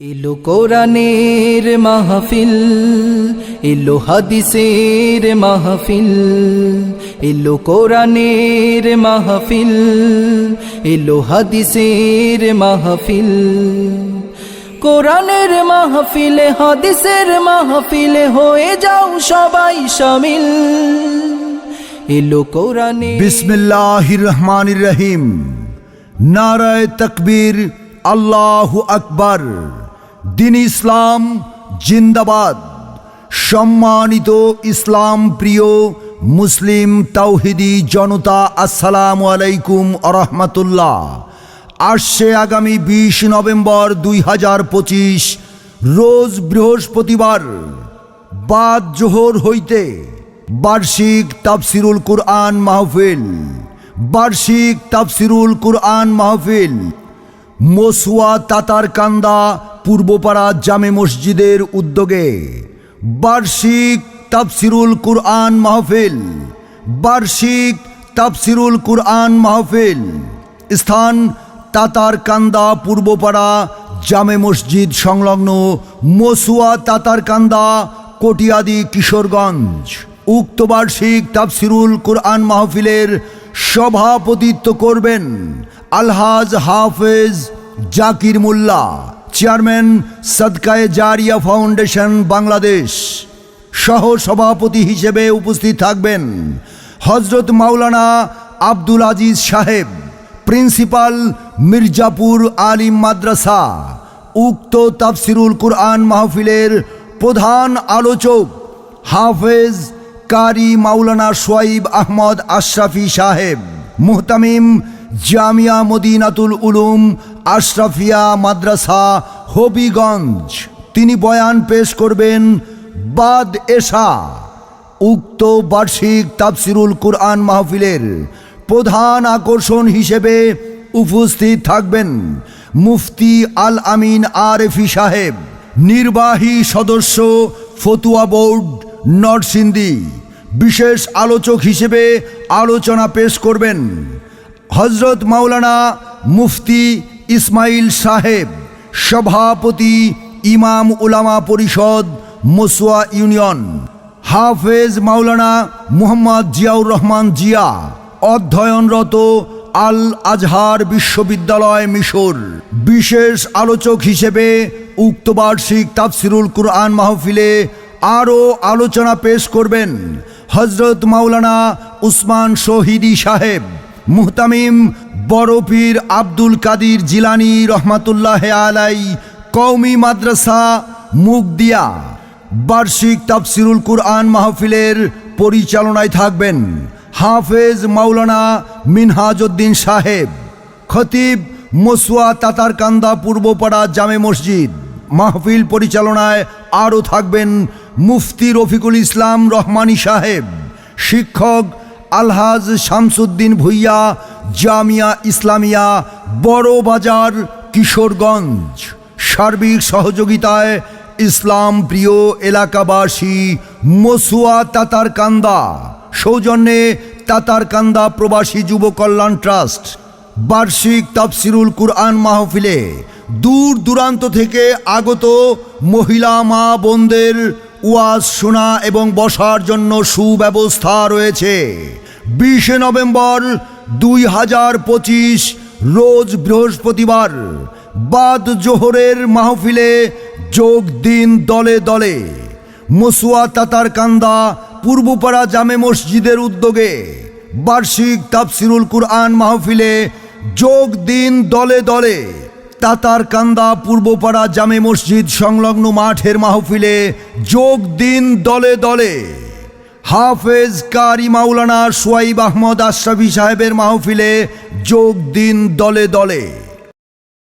এলো কোরআনের মাহফিল, এলো হাদিসের মাহফিল, এলো কোরআনের মাহফিল, এলো হাদিসের মাহফিল। কোরআনের মাহফিলে, হাদিসের মাহফিলে, হয়ে যাও সবাই শামিল এলো কোরআনের বিসমিল্লাহির রহমানির রহিম। নারায় তকবীর আল্লাহ আকবার। দিন ইসলাম জিন্দাবাদ। সম্মানিত ইসলাম প্রিয় মুসলিম তাওহিদি জনতা, আসসালামু আলাইকুম আরহামতুল্লাহ আসছে আগামী বিশ নভেম্বর দুই হাজার পঁচিশ, রোজ বৃহস্পতিবার, বাদ জোহর হইতে বার্ষিক তাফসিরুল কুরআন মাহফিল, বার্ষিক তাফসিরুল কুরআন মাহফিল, মসুয়া তাতারকান্দা পূর্বপাড়া জামে মসজিদের উদ্যোগে বার্ষিক তাফসিরুল কুরআন মাহফিল, বার্ষিক তাফসিরুল কুরআন মাহফিল। স্থান তাতারকান্দা পূর্বপাড়া জামে মসজিদ সংলগ্ন মসুয়া তাতারকান্দা কটিয়াদি কিশোরগঞ্জ। উক্ত বার্ষিক তাফসিরুল কুরআন মাহফিলের সভাপতিত্ব করবেন আলহাজ হাফেজ জাকির মোল্লা। চেয়ারম্যান সদকায়ে জারিয়া ফাউন্ডেশন বাংলাদেশ। সহ সভাপতি হিসেবে উপস্থিত থাকবেন হজরত মাওলানা আব্দুল আজিজ সাহেব, প্রিন্সিপাল মির্জাপুর আলিম মাদ্রাসা, উক্ত তাফসিরুল কুরআন মাহফিলের প্রধান আলোচক হাফেজ কারি মাওলানা সোয়াইব আহমদ আশরাফি সাহেব, মুহতামিম জামিয়া মদিনাতুল উলুম, আশরাফিয়া মাদ্রাসা, হবিগঞ্জ। তিনি বয়ান পেশ করবেন, বাদ এশা। উক্ত বার্ষিক তাফসিরুল কুরআন মাহফিলের প্রধান আকর্ষণ হিসেবে উপস্থিত থাকবেন মুফতি আল আমিন আরেফি সাহেব, নির্বাহী সদস্য, ফতুয়া বোর্ড, নরসিংদী। বিশেষ আলোচক হিসেবে আলোচনা পেশ করবেন হজরত মাওলানা মুফতি ইসমাইল সাহেব, সভাপতি ইমাম উলামা পরিষদ, মসুয়া ইউনিয়ন। হাফেজ মাওলানা মুহাম্মদ জিয়াউর রহমান জিয়া, অধ্যয়নরত আল আজহার বিশ্ববিদ্যালয়, মিশর। বিশেষ আলোচক হিসেবে উক্ত বার্ষিক তাফসিরুল কুরআন মাহফিলে আরও আলোচনা পেশ করবেন হজরত মাওলানা উসমান শহীদি সাহেব। মুহতামিম বড়পীর আব্দুল কাদির জিলানি রহমাতুল্লাহ আলাই কৌমি মাদ্রাসা, মুগদিয়া। বার্ষিক তাফসিরুল কুরআন মাহফিলের পরিচালনায় থাকবেন হাফেজ মাওলানা মিনহাজউদ্দিন সাহেব, খতিব মসুয়া তাতারকান্দা পূর্বপাড়া জামে মসজিদ। মাহফিল পরিচালনায় আরও থাকবেন মুফতি রফিকুল ইসলাম রহমানী সাহেব, শিক্ষক আলহাজ শামসুদ্দিন ভুইয়া, জামিয়া ইসলামিয়া, বড় বাজার, কিশোরগঞ্জ। সার্বিক সহযোগিতায় ইসলাম প্রিয় এলাকাবাসী, মসুয়া তাতারকান্দা। সৌজন্যে তাতারকান্দা প্রবাসী যুব কল্যাণ ট্রাস্ট। বার্ষিক তাফসিরুল কুরআন মাহফিলে দূর দূরান্ত থেকে আগত মহিলা মা বোনদের ওয়াজ শোনা এবং বসার জন্য সুব্যবস্থা রয়েছে। বিশে নভেম্বর দুই হাজার পঁচিশ, রোজ বৃহস্পতিবার, বাদ জোহরের মাহফিলে যোগ দিন দলে দলে। মসুয়া তাতার কান্দা পূর্বপাড়া জামে মসজিদের উদ্যোগে বার্ষিক তাফসিরুল কুরআন মাহফিলে যোগ দিন দলে দলে। তাতারকান্দা পূর্বপাড়া জামে মসজিদ সংলগ্ন মাঠের মাহফিলে যোগ দিন দলে দলে। হাফেজ কারি মাওলানা সোয়াইব আহমদ আশরাফি সাহেবের মাহফিলে যোগ দিন দলে দলে।